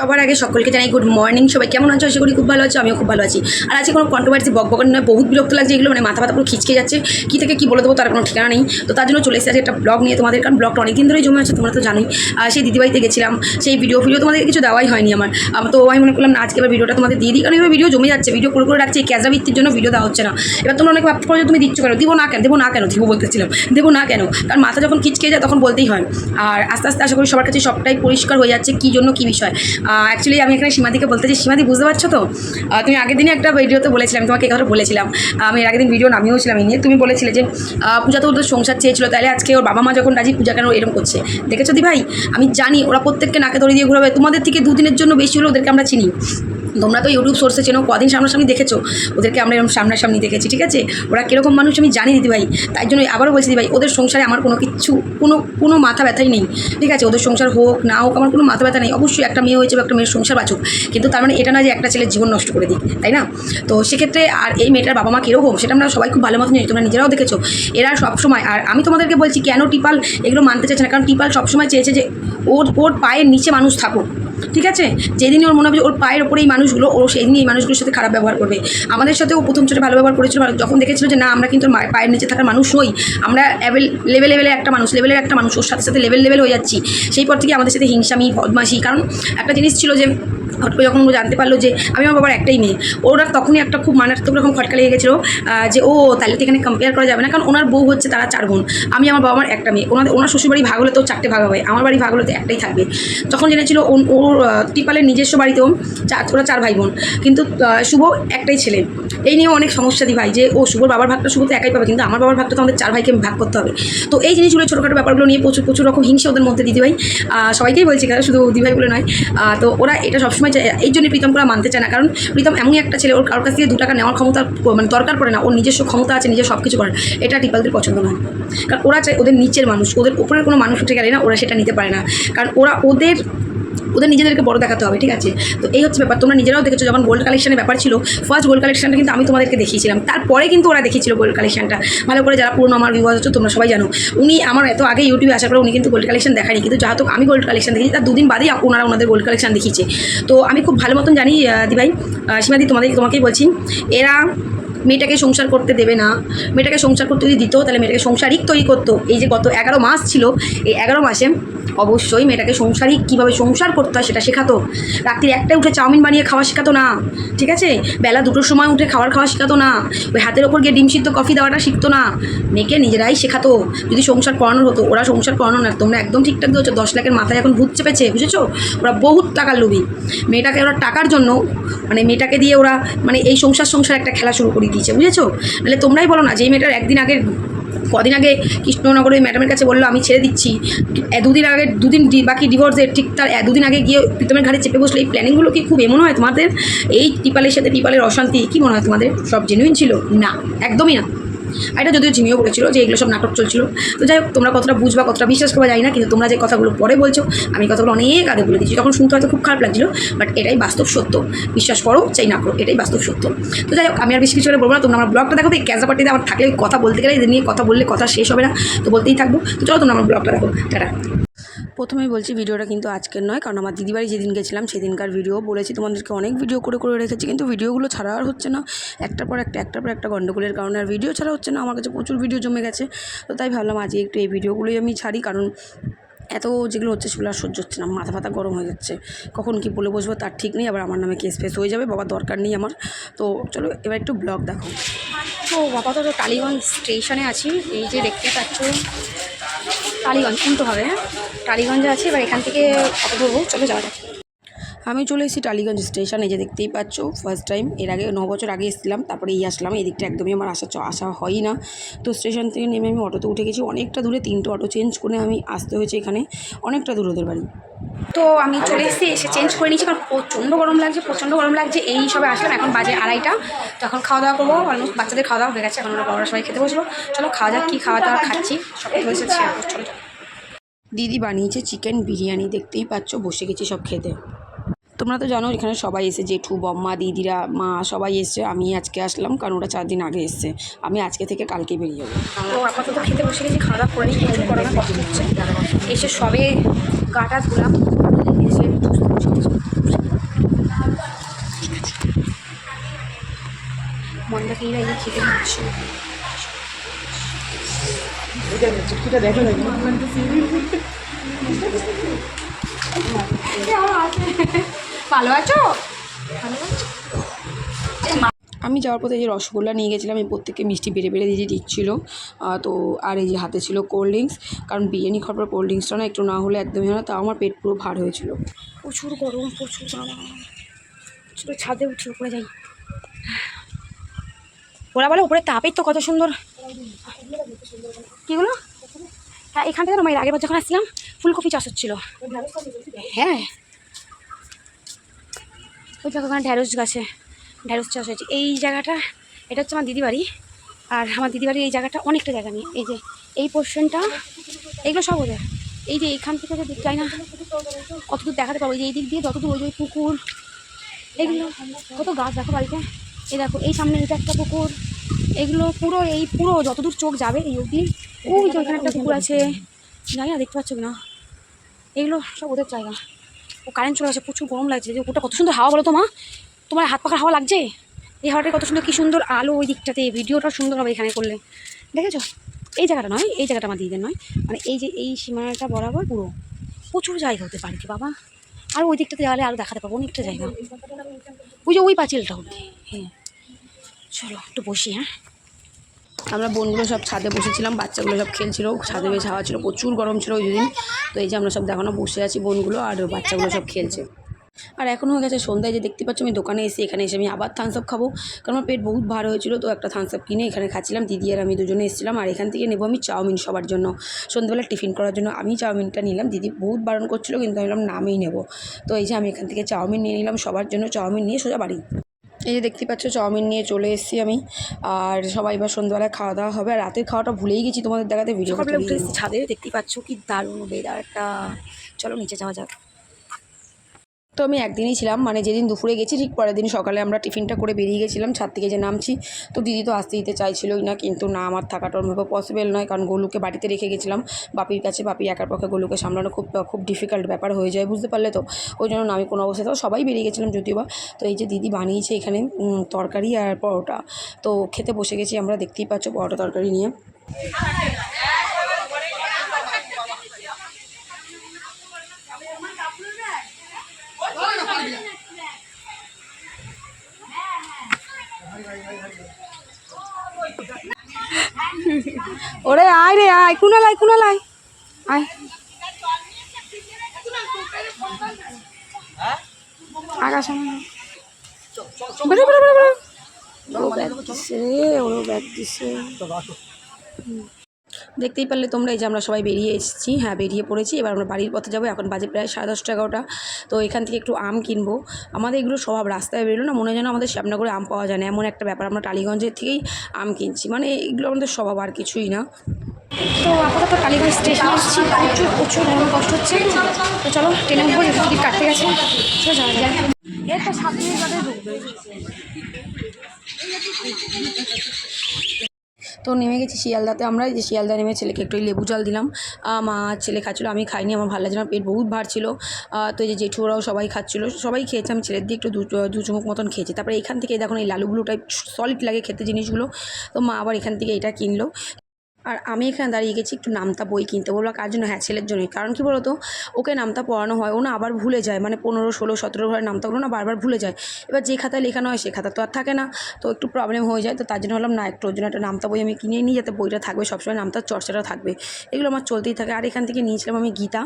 সবার আগে সকলকে জানাই গুড মর্নিং সবাই কেমন আছো? আশা করি খুব ভালো আছো, আমিও খুব ভালো আছি। আর আজকে কোনো কন্ট্রোভার্সি বক নয়, বহুত বিরক্ত লাগছে এগুলো মানে মাথা ব্যথা পুরো খিচকে যাচ্ছে। কি থেকে কি বলে দেবো তার কোনো ঠিকানা নেই। তো তার জন্য চলে এসেছে একটা ব্লগ নিয়ে তোমাদের, কারণ ব্লগটা অনেকদিন ধরেই জমে আছে, তোমরা তো জানোই। সেই দিদিবাড়িতে গেছিলাম, সেই ভিডিও ভিডিও তোমাদের কিছু দেওয়াই হয়নি আমার। তো আমি মনে করলাম, না, আজকে এবার ভিডিওটা তোমাদের দিয়ে দিই, কারণ এবার ভিডিও জমে যাচ্ছে ভিডিও করে করে রাখছি ক্যাজা ভিত্তির জন্য ভিডিও দেওয়া হচ্ছে না। এবার তোমরা অনেক ভাবতে পারো তুমি দিচ্ছ কেন? দেবো না কেন? দেবো না কেন? দিব বলতেছিলাম দেবো না কেন? কারণ মাথা যখন খিচকে যায়, তখন বলতেই হয়। আর আস্তে আস্তে আশা করি সবার কাছে সবটাই পরিষ্কার হয়ে যাচ্ছে, কী জন্য, কী বিষয়। অ্যাকচুয়ালি আমি এখানে সীমাদিকে বলতে চাই, সীমাদি বুঝতে পারছ তো? তুমি আগের দিনে একটা ভিডিওতে বলেছিলাম, তোমাকে এই কথা বলেছিলাম। আমি আগের দিন ভিডিও নামিয়েও ছিলাম নিয়ে। তুমি বলেছিলে যে পূজা তো ওদের সংসার চেয়েছিল, তাহলে আজকে ওর বাবা মা যখন রাজি, পূজা কেন এরকম করছে? দেখেছ দি ভাই আমি জানি ওরা প্রত্যেককে নাকে ধরে দিয়ে ঘুরাবে। তোমাদের থেকে দুদিনের জন্য বেশি হলে ওদেরকে আমরা চিনি। তোমরা তো ইউটিউব সোর্সে চেনো, কদিন সামনাসামনি দেখেছ, ওদেরকে আমরা এরকম সামনাসামনি দেখেছি, ঠিক আছে? ওরা কীরকম মানুষ আমি জানি দিদি ভাই তাই জন্য আবারও বলছি দিদি ভাই ওদের সংসারে আমার কোনো কিছু, কোনো কোনো মাথা ব্যথাই নেই, ঠিক আছে? ওদের সংসার হোক, না হোক, আমার কোনো মাথা ব্যথা নেই। অবশ্যই একটা মেয়ে হয়েছে বা একটা মেয়ের সংসার বাঁচুক, কিন্তু তার মানে এটা না যে একটা ছেলের জীবন নষ্ট করে দিই তাই না? তো সেক্ষেত্রে আর এই মেয়েটার বাবা মা কীরকম, সেটা আমরা সবাই খুব ভালো মতো জানি, তোমরা নিজেরাও দেখেছ। এরা সবসময়, আর আমি তোমাদেরকে বলছি, কেন টিপাল এগুলো মানতে চাইছে না? কারণ টিপাল সবসময় চেয়েছে যে ওর ওর পায়ের নিচে মানুষ থাকুক। ঠিক আছে? যেদিনই ওর মনে হবে ওর পায়ের ওপরে এই মানুষগুলো, ও সেই দিনই এই মানুষগুলোর সাথে খারাপ ব্যবহার করবে। আমাদের সাথে ও প্রথম ছোটো ভালো ব্যবহার করেছিল যখন দেখেছিল যে না, আমরা কিন্তু পায়ের নিচে থাকার মানুষ হই আমরা অ্যাভেল লেভেল, লেভেলে একটা মানুষ, লেভেলের একটা মানুষ, ওর সাথে সাথে লেভেল লেভেল হয়ে যাচ্ছি। সেই পর থেকে আমাদের সাথে হিংসামি বদমাসি কারণ একটা জিনিস ছিল যে হট করে যখন ও জানতে পারল যে আমি আমার বাবার একটাই মেয়ে, ওরা তখনই একটা খুব মারাত্মক রকম খটকা লেগে গেছিল যে ও তাহলে তো এখানে কম্পেয়ার করা যাবে না, কারণ ওনার বউ হচ্ছে তারা চার বোন, আমি আমার বাবা মার একটা মেয়ে, ওনাদের, ওনার শ্বশুরবাড়ি ভাগ হলে তো চারটে ভাগ হবে, আমার বাড়ি ভাগ হলে তো একটাই থাকবে। যখন জেনেছিল ওর টিপালের নিজস্ব বাড়িতেও ওরা চার ভাই বোন, কিন্তু শুভ একটাই ছেলে। এই নিয়েও অনেক সমস্যা দি ভাই, যে ও শুভর বাবার ভাগটা শুভ তো একাই পাবে, কিন্তু আমার বাবার ভাগটা তো আমাদের চার ভাইকে ভাগ করতে হবে। তো এই জিনিসগুলো ছোটোখাটো ব্যাপারগুলো নিয়ে প্রচুর প্রচুর রকম হিংসা ওদের মধ্যে দিদি ভাই সবাইকেই বলছি কারণ শুধু দিদি ভাইগুলো নয় তো ওরা এটা সবসময় চায় এই জন্য প্রীতম করা মানতে চায় না। কারণ প্রীতম এমনই একটা ছেলে, ওর কারোর কাছ থেকে দু টাকা নেওয়ার ক্ষমতা মানে দরকার পড়ে না। ওর নিজস্ব ক্ষমতা আছে, নিজের সব কিছু করার এটা টিপালদের পছন্দ নয়। কারণ ওরা চায় ওদের নিচের মানুষ, ওদের উপরের কোনো মানুষ উঠে গেলে না ওরা সেটা নিতে পারে না। কারণ ওরা ওদের ওদের নিজেদেরকে বড় দেখাতে হবে ঠিক আছে? তো এই হচ্ছে ব্যাপার। তোমরা নিজেরাও দেখেছ যখন গোল্ড কালেকশনের ব্যাপার ছিল ফার্স্ট গোল্ড কালেকশনটা কিন্তু আমি তোমাদেরকে দেখিয়েছিলাম। তারপরে কিন্তু ওরা দেখিয়েছিল গোল্ড কালেকশনটা ভালো করে যারা পুরনো আমার বিবাহ হচ্ছে তোমরা সবাই জানো। উনি আমার এত আগে ইউটিউবে আসার পরে উনি কিন্তু গোল্ড কালেকশন দেখায়নি। কিন্তু যাহতু আমি গোল্ড কালেকশন দেখেছি তার দুদিন বাদেই ওনারা ওনাদের গোল্ড কালেকশন দেখিয়েছে। তো আমি খুব ভালো মতন জানি দিভাই আহ, সীমাদি তোমাদের তোমাকেই বলছি এরা মেয়েটাকে সংসার করতে দেবে না। মেয়েটাকে সংসার করতে যদি দিত তাহলে মেয়েটাকে সংসারিক তৈরি করতো। এই যে গত এগারো মাস ছিল এই এগারো মাসে অবশ্যই মেয়েটাকে সংসারিক কীভাবে সংসার করতে হয় সেটা শেখাতো। রাত্রির একটাই উঠে চাউমিন বানিয়ে খাওয়া শেখাতো না, ঠিক আছে? বেলা দুটোর সময় উঠে খাবার খাওয়া শেখাতো না, ওই হাতের ওপর গিয়ে ডিম সিদ্ধ কফি দেওয়াটা শিখতো না। মেয়েকে নিজেরাই শেখাতো, যদি সংসার করানোর হতো, ওরা সংসার করানো না, তোমরা একদম ঠিকঠাক দিয়েছ দশ লাখের মাথায় এখন ভূত চেপেছে, বুঝেছ? ওরা বহুত টাকার লোভী। মেয়েটাকে ওরা টাকার জন্য মানে মেয়েটাকে দিয়ে ওরা মানে এই সংসার সংসার একটা খেলা শুরু করে দিয়েছে, বুঝেছ? তাহলে তোমরাই বলো না যে মেয়েটার একদিন আগে কদিন আগে কৃষ্ণনগরে ম্যাডামের কাছে বলল, আমি ছেড়ে দিচ্ছি। দুদিন আগে, দুদিন বাকি ডিভোর্সে ঠিক তার দুদিন আগে গিয়ে প্রীতমের ঘাড়ে চেপে বসল। এই প্ল্যানিংগুলো কি খুব এমন হয় তোমাদের? এই টিপালের সাথে টিপালের অশান্তি, কি মনে হয় তোমাদের? সব জেনুইন ছিল? না, একদমই না। আর এটা যদিও জিমিও বলেছিল যে এগুলো সব নাটক চলছিল। তো যাই হোক, তোমরা কতটা বুঝবা, কতটা বিশ্বাস করবা যাই না, কিন্তু তোমরা যে কথাগুলো পরে বলছো, আমি কথাগুলো অনেক আগে বলে দিচ্ছি তখন শুনতে হয়তো খুব খারাপ লাগছিল বাট এটাই বাস্তব সত্য। বিশ্বাস করো, চাই না করো, এটাই বাস্তব সত্য। তো যাই হোক, আমি আর বেশি কিছু বলব না, তোমরা আমার ব্লগটা দেখো, এই ক্যাজা পার্টিতে আমার থাকলে কথা বলতে গেলে, এদের নিয়ে কথা বললে কথা শেষ হবে না, তো বলতেই থাকব। তো চলো তোমরা আমার ব্লগটা দেখো, টাটা। প্রথমেই বলছি ভিডিওটা কিন্তু আজকের নয়, কারণ আমার দিদিবাড়ি যেদিন গেছিলাম সেদিনকার ভিডিও বলেছি। তোমাদেরকে অনেক ভিডিও করে করে রেখেছি, কিন্তু ভিডিওগুলো ছাড়া আর হচ্ছে না। একটার পর একটা, একটার পর একটা গণ্ডগোলের কারণে আর ভিডিও ছাড়া হচ্ছে না। আমার কাছে প্রচুর ভিডিও জমে গেছে। তো তাই ভাবলাম আজকে একটু এই ভিডিওগুলোই আমি ছাড়ি, কারণ এত যেগুলো হচ্ছে সেগুলো আর সহ্য হচ্ছে না। মাথা ফাতা গরম হয়ে যাচ্ছে। কখন কি বলে বসবো তার ঠিক নেই, আবার আমার নামে কেস ফেস হয়ে যাবে বাবা দরকার নেই আমার। তো চলো এবার একটু ব্লগ দেখো। তো আপাতত টালিগঞ্জ স্টেশনে আছি, এই যে দেখতে পাচ্ছ টালিগঞ্জ উল্টো হবে হ্যাঁ? টালিগঞ্জে আছি এবার এখান থেকে কত ধরবো চলে যাওয়া যাক। আমি চলে এসেছি টালিগঞ্জ স্টেশন এই যে দেখতেই পাচ্ছ ফার্স্ট টাইম এর আগে ন বছর আগে এসেছিলাম তারপরে এই আসলাম এই দিকটা একদমই আমার আসা আসা হয়ই না। তো স্টেশন থেকে নেমে আমি অটোতে উঠে গেছি অনেকটা দূরে তিনটে অটো চেঞ্জ করে আমি আসতে হয়েছে এখানে অনেকটা দূর ওদের বাড়ি। তো আমি চলে এসেছি এসে চেঞ্জ করে নিয়েছি কারণ প্রচণ্ড গরম লাগছে প্রচণ্ড গরম লাগছে এই সবে আসলাম এখন বাজে আড়াইটা। তো এখন খাওয়া দাওয়া করব অলমোস্ট বাচ্চাদের খাওয়া দাওয়া হয়ে গেছে এখন ওরা বড়রা সবাই খেতে বসবো চলো খাওয়া যাক কী খাওয়া দাওয়া খাচ্ছি সব চলো চলো। দিদি বানিয়েছে চিকেন বিরিয়ানি, দেখতেই পাচ্ছ, বসে গেছি সব খেতে। তোমরা তো জানো, এখানে সবাই এসে, জেঠু, বম্মা, দিদিরা, মা, সবাই এসছে। আমি আজকে আসলাম, কারণ ওরা চার দিন আগে এসছে। আমি আজকে থেকে কালকে বেরিয়ে যাব। তো আপাতত খেতে বসে গেছি, খাওয়া দাওয়া করে কিছু না কষ্ট হচ্ছে। এসে সবে গাটা ধুলাম, এসে মন্দাকিরা এই খেতে হচ্ছে। ভালো আছো আমি যাওয়ার পথে যে রসগোল্লা নিয়ে গেছিলাম, এই প্রত্যেককে মিষ্টি বেড়ে বেড়ে দিয়ে দিচ্ছিল তো আর এই যে হাতে ছিল কোল্ড ড্রিঙ্কস কারণ বিরিয়ানি খাওয়ার পর কোল্ড ড্রিঙ্কসটা না একটু না হলে একদমই না, তাও আমার পেট পুরো ভার হয়েছিল। প্রচুর গরম, প্রচুর ছোটো ছাদে উঠি উপরে যাই। ওরা বলে, উপরে তাপের তো কত সুন্দর। কীগুলো হ্যাঁ এখান থেকে না আমি এর আগের বার যখন আসছিলাম, ফুলকপি চাষ হচ্ছিল। হ্যাঁ। ওই দেখো ওখানে ঢ্যাঁড়স গাছে, ঢ্যাঁড়স চাষ হয়েছে। এই জায়গাটা, এটা হচ্ছে আমার দিদি বাড়ি আর আমার দিদি বাড়ির এই জায়গাটা অনেকটা জায়গা নিয়ে, এই যে, এই পোর্শনটা এইগুলো সব ওদের। এই যে এইখান থেকে দিক যাই না, কতদূর দেখাতে পারব? এই যে এই দিক দিয়ে যতদূর ওই যে পুকুর এগুলো কত গাছ দেখো বাড়িতে। এই দেখো, এই সামনে এটা একটা পুকুর। এগুলো পুরো, এই পুরো যতদূর চোখ যাবে এই অবধি, ওই যে একটা পুকুর আছে। জানি না, দেখতে পাচ্ছ না এগুলো সব ওদের জায়গা। ও কারেন্ট চলে আসে, প্রচুর গরম লাগছে। যে ওটা কত সুন্দর হাওয়া বলো তো মা। তোমার হাত পাখার হাওয়া লাগছে? এই হাওয়াটা কত সুন্দর, কি সুন্দর আলো ওই দিকটাতে। ভিডিওটা সুন্দর হবে এখানে করলে। দেখেছ? এই জায়গাটা নয়, এই জায়গাটা আমার দিদিদের নয়। মানে এই যে, এই সীমানাটা বরাবর পুরো। প্রচুর জায়গা হতে পারে বাবা? আর ওই দিকটাতে গেলে আরও দেখাতে পাবো অনেকটা জায়গা। ওই যে ওই পাঁচিলটা অবধি। হ্যাঁ। চলো, একটু বসি হ্যাঁ? আমরা বোনগুলো সব ছাদে বসেছিলাম, বাচ্চাগুলো সব খেলছিল, ছাদে বেশ হাওয়া ছিল, প্রচুর গরম ছিল ওই দুদিন। তো এই যে আমরা সব দেখানো বসে আছি বোনগুলো আর বাচ্চাগুলো সব খেলছে। আর এখন হয়ে গেছে সন্ধ্যায়, যে দেখতে পাচ্ছ আমি দোকানে এসে এখানে এসে আমি আবার থামস আপ খাব। কারণ আমার পেট বহুত ভার হয়েছিল, তো একটা থামস আপ কিনে এখানে খাচ্ছিলাম। দিদি আর আমি দুজনে এসেছিলাম, আর এখান থেকে নেব আমি চাউমিন সবার জন্য। সন্ধ্যাবেলা টিফিন করার জন্য আমি চাউমিনটা নিলাম। দিদি বহুত বারণ করছিল, কিন্তু আমি নামেই নেব। তো এই যে আমি এখান থেকে চাউমিন নিয়ে নিলাম সবার জন্য, চাউমিন নিয়ে সোজা বাড়ি। এই যে দেখতে পাচ্ছ চাউমিন নিয়ে চলে এসেছি আমি। আর সবাই বা সন্ধ্যাবেলায় খাওয়া দাওয়া হবে আর রাতের খাওয়াটা ভুলেই গেছি তোমাদের দেখাতে ভিডিও ছাদে দেখতে পাচ্ছ কি দারুণ ওয়েদারটা চলো নিচে যাওয়া যাক। তো আমি একদিনই ছিলাম মানে যেদিন দুপুরে গেছি ঠিক পরের দিন সকালে আমরা টিফিনটা করে বেরিয়ে গেছিলাম, ছাদ থেকে যে নামছি। তো দিদি তো আসতে দিতে চাইছিলই না, কিন্তু না, আমার থাকাটা ওরভাবে পসিবল নয়, কারণ গোলুকে বাড়িতে রেখে গেছিলাম। বাপির কাছে, বাপি একার পক্ষে গোলুকে সামলানো খুব খুব ডিফিকাল্ট ব্যাপার হয়ে যায়, বুঝতে পারলে তো। ওই জন্য আমি কোনো অবস্থায় তো সবাই বেরিয়ে গেছিলাম যদিও বা। তো এই যে দিদি বানিয়েছে এখানে তরকারি আর পরোটা। তো খেতে বসে গেছি আমরা, দেখতেই পাচ্ছ পরোটা তরকারি নিয়ে। ওরে আয় রে আয়। কুনাল আয় আকাশ বেরো বেরো বেরো বেরো। ও ব্যাগ দিছে রে ওরও ব্যাগ দিছে দেখতেই পারলে তোমরা এই যে আমরা সবাই বেরিয়ে এসেছি। হ্যাঁ বেরিয়ে পড়েছি। এবার আমরা বাড়ির পথে যাব। এখন বাজে প্রায় সাড়ে দশটা এগারোটা। তো এখান থেকে একটু আম কিনবো। আমাদের এগুলো সব রাস্তায় বেরোলো না। মনে যেন আমাদের শ্যামনগরে আম পাওয়া যায় না। এমন একটা ব্যাপার। আমরা টালিগঞ্জের থেকেই আম কিনছি। মানে এগুলো আমাদের স্বভাব আর কিছুই না। তো আপাতত কালীগঞ্জ স্টেশনে এসেছি। প্রচুর প্রচুর মনে কষ্ট হচ্ছে। তো চলো, ট্রেনে উঠবো। টিকিট কাটতে গেছে, চলো যাওয়া বাদে ঢুকবে তো নেমে গেছি শিয়ালদাতে। আমরা যে শিয়ালদা নেমে ছেলেকে একটু লেবু জল দিলাম। মা ছেলে খাচ্ছিলো, আমি খাইনি, আমার ভালো লাগছে না, পেট বহুত ভার ছিল। তো এই যে জেঠুরাও সবাই খাচ্ছিলো। সবাই খেয়েছে, আমি ছেলের দিয়ে একটু দু চুমুক মতন খেয়েছি। তারপরে এখান থেকে দেখুন, এই লালুগুলো টাইপ সলিড লাগে খেতে জিনিসগুলো। তো মা আবার এখান থেকে এটা কিনলো। আর আমি এখানে দাঁড়িয়ে গেছি একটু নামতা বই কিনতে। বলল, কার জন্য? হ্যাঁ ছেলের জন্যই। কারণ কি বলতো? ওকে নামতা পড়ানো হয়, ও না আবার ভুলে যায়। মানে পনেরো, ষোলো, সতেরো ঘরের নামতাগুলো না বারবার ভুলে যায়। এবার যে খাতায় লেখানো হয়, সে খাতা তো আর থাকে না। তো একটু প্রবলেম হয়ে যায়। তো তার জন্য হলাম না, একটু ওর জন্য একটা নামতা বই আমি কিনে নিই, যাতে বইটা থাকবে। সবসময় নামতার চর্চাটা থাকবে। এগুলো আমার চলতেই থাকে। আর এখান থেকে নিয়েছিলাম আমি গীতা।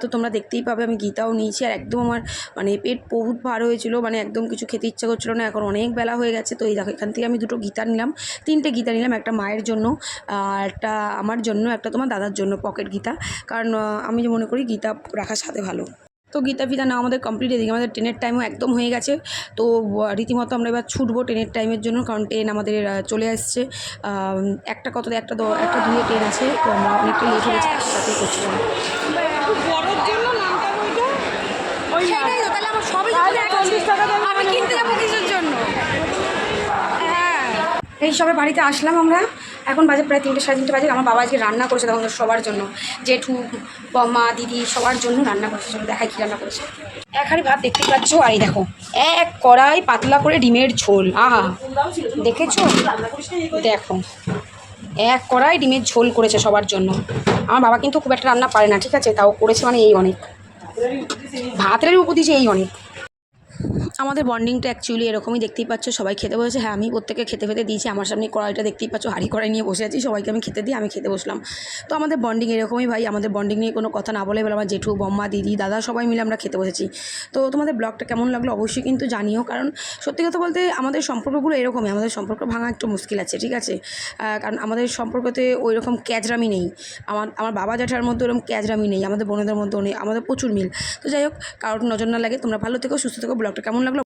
তো তোমরা দেখতেই পাবে, আমি গীতাও নিয়েছি। আর একদম আমার মানে পেট বহুত ভার হয়েছিল। মানে একদম কিছু খেতে ইচ্ছা করছিল না। এখন অনেক বেলা হয়ে গেছে। তো এই দেখো, এখান থেকে আমি দুটো গীতা নিলাম। তিনটে গীতা নিলাম, একটা মায়ের জন্য। আর একটা আমার জন্য একটা তোমার দাদার জন্য পকেট গীতা। কারণ আমি যে মনে করি গীতা রাখার সাথে ভালো। তো গীতা ফিতা না আমাদের কমপ্লিট এদিকে। আমাদের ট্রেনের টাইমও একদম হয়ে গেছে। তো রীতিমতো আমরা এবার ছুটবো ট্রেনের টাইমের জন্য। কারণ ট্রেন আমাদের চলে আসছে। একটা কত একটা একটা দুয়ে ট্রেন আছে। তো আমরা অনেকটা লেট হয়ে গেছে একসাথে করছিলাম। সেটাই তো তাহলে আমার সবই যখন আমি কিনতে যাব কিসের জন্য? হ্যাঁ। এই সবে বাড়িতে আসলাম আমরা। এখন বাজে প্রায় তিনটে, সাড়ে তিনটে বাজে, আমার বাবা আজকে রান্না করেছে তখন সবার জন্য। জেঠু মা দিদি সবার জন্য রান্না করেছে। চলো দেখাই কী রান্না করেছে। এক ভাত দেখতে পাচ্ছ? আর এই দেখো, এক কড়াই পাতলা করে ডিমের ঝোল। আহা, দেখেছ? দেখো, এক কড়াই ডিমের ঝোল করেছে সবার জন্য। আমার বাবা কিন্তু খুব একটা রান্না পারে না, ঠিক আছে? তাও করেছে মানে এই অনেক। ভাতের উপর দিয়েছে এই অনেক। আমাদের বন্ডিংটা অ্যাকচুয়ালি এরকমই দেখতেই পাচ্ছ, সবাই খেতে বসেছে। হ্যাঁ আমি প্রত্যেকে খেতে খেতে দিয়েছি, আমার সামনে কড়াইটা দেখতেই পাচ্ছ, হাঁড়ি কড়াই নিয়ে বসে আছি, সবাইকে আমি খেতে দিই, আমি খেতে বসলাম। তো আমাদের বন্ডিং এরকমই ভাই, আমাদের বন্ডিং নিয়ে কোনো কথা না বলে বলে আমার জেঠু, বম্মা, দিদি, দাদা সবাই মিলে আমরা খেতে বসেছি। তো তোমাদের ব্লগটা কেমন লাগল অবশ্যই কিন্তু জানিও, কারণ সত্যি কথা বলতে আমাদের সম্পর্কগুলো এরকমই, আমাদের সম্পর্ক ভাঙা একটু মুশকিল আছে, ঠিক আছে? কারণ আমাদের সম্পর্কতে ওই রকম ক্যাজরামি নেই। আমার আমার বাবা জ্যাঠার মধ্যে ওরকম ক্যাজরামি নেই, আমাদের বোনদের মধ্যেও নেই, আমাদের প্রচুর মিল। তো যাই হোক, কারোর নজর না লাগে, তোমরা ভালো থেকো, সুস্থ থেকো, ব্লগটা কেমন